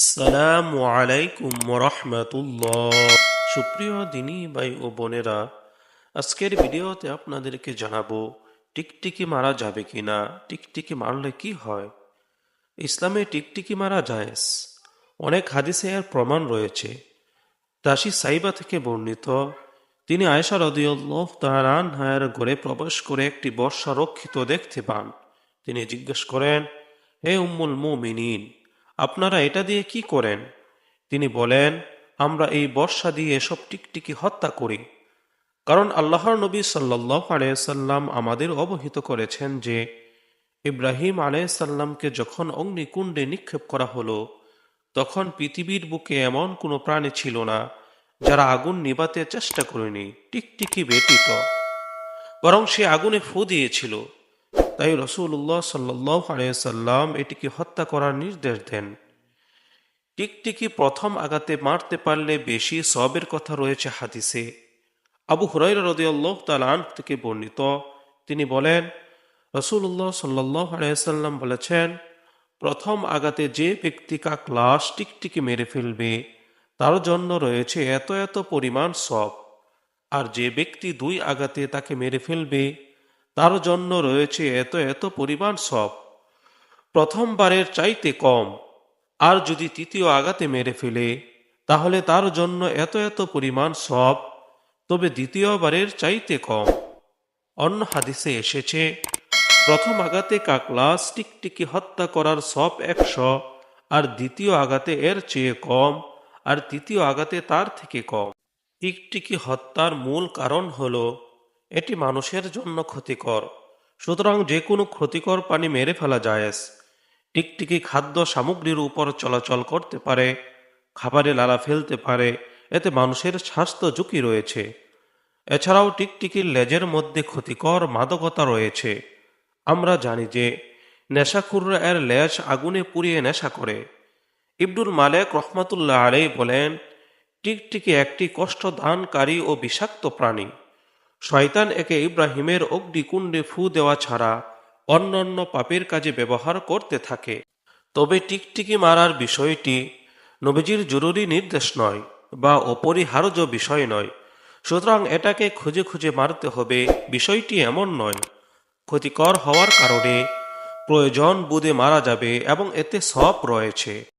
আসসালামু আলাইকুম রহমতুল্লাহ সুপ্রিয় দিনী ভাই ও বোনেরা, আজকের ভিডিওতে আপনাদেরকে জানাব, টিকটিকি মারা যাবে কিনা, টিকটিকি মারলে কি হয়? ইসলামে টিকটিকি মারা জায়েজ অনেক হাদিসে এর প্রমাণ রয়েছে। দাসী সাইবা থেকে বর্ণিত, তিনি আয়সা রদিউল্লাহ তাহার আনহায়ের ঘরে প্রবেশ করে একটি বর্ষা রক্ষিত দেখতে পান। তিনি জিজ্ঞেস করেন, হে উম্মুল মুমিনিন আপনারা এটা দিয়ে কি করেন? তিনি বলেন, আমরা এই বর্ষা দিয়ে এসব টিকটিকি হত্যা করি। কারণ আল্লাহর নবী সাল্লাহ আলাইসাল্লাম আমাদের অবহিত করেছেন যে, ইব্রাহিম আলাইসাল্লামকে যখন অগ্নিকুণ্ডে নিক্ষেপ করা হলো, তখন পৃথিবীর বুকে এমন কোনো প্রাণী ছিল না, যারা আগুন নিবাতে চেষ্টা করেনি, টিকটিকি ব্যতীত। বরং সে আগুনে ফু দিয়েছিল। তাই রসুল্লাহ সাল্লাহ আলাইসাল্লাম এটিকে হত্যা করার নির্দেশ দেন। টিকটিকি প্রথম আঘাতে মারতে পারলে বেশি সবের কথা রয়েছে হাদিসে। আবু হুরাইরা রদিয়াল্লাহ তালান থেকে বর্ণিত। তিনি বলেন, রসুল্লাহ সাল্লাহ আলাইসাল্লাম বলেছেন, প্রথম আঘাতে যে ব্যক্তি কাকলাস টিকটিকি মেরে ফেলবে, তার জন্য রয়েছে এত এত পরিমাণ সব। আর যে ব্যক্তি দুই আঘাতে তাকে মেরে ফেলবে তার জন্য রয়েছে এত এত পরিমাণ সব। প্রথমবারের চাইতে কম। আর যদি তৃতীয় আঘাতে মেরে ফেলে, তাহলে তার জন্য এত এত পরিমাণ সব, তবে দ্বিতীয়বারের চাইতে কম। অন্য হাদিসে এসেছে, প্রথম আঘাতে কাকলাস টিকটিকি হত্যা করার সব একশো, আর দ্বিতীয় আঘাতে এর চেয়ে কম, আর তৃতীয় আঘাতে তার থেকে কম। টিকটিকি হত্যার মূল কারণ হল এটি মানুষের জন্য ক্ষতিকর। সুতরাং যে কোনো ক্ষতিকর পানি মেরে ফেলা জায়েজ। টিকটিকি খাদ্য সামগ্রীর উপর চলাচল করতে পারে, খাবারে লালা ফেলতে পারে, এতে মানুষের স্বাস্থ্য ঝুঁকি রয়েছে। এছাড়াও টিকটিকির লেজের মধ্যে ক্ষতিকর মাদকতা রয়েছে। আমরা জানি যে নেশাখুররা এর লেজ আগুনে পুড়িয়ে নেশা করে। ইবনুল মালেক রহমাতুল্লাহ আলাই বলেন, টিকটিকি একটি কষ্টদানকারী ও বিষাক্ত প্রাণী। শয়তান একে ইব্রাহিমের অগ্নিকুণ্ডে ফু দেওয়া ছাড়া অন্যান্য পাপের কাজে ব্যবহার করতে থাকে। তবে টিকটিকি মারার বিষয়টি নবীজির জরুরি নির্দেশ নয় বা অপরিহার্য বিষয় নয়। সুতরাং এটাকে খুঁজে খুঁজে মারতে হবে বিষয়টি এমন নয়। ক্ষতিকর হওয়ার কারণে প্রয়োজন বুধে মারা যাবে এবং এতে সব রয়েছে।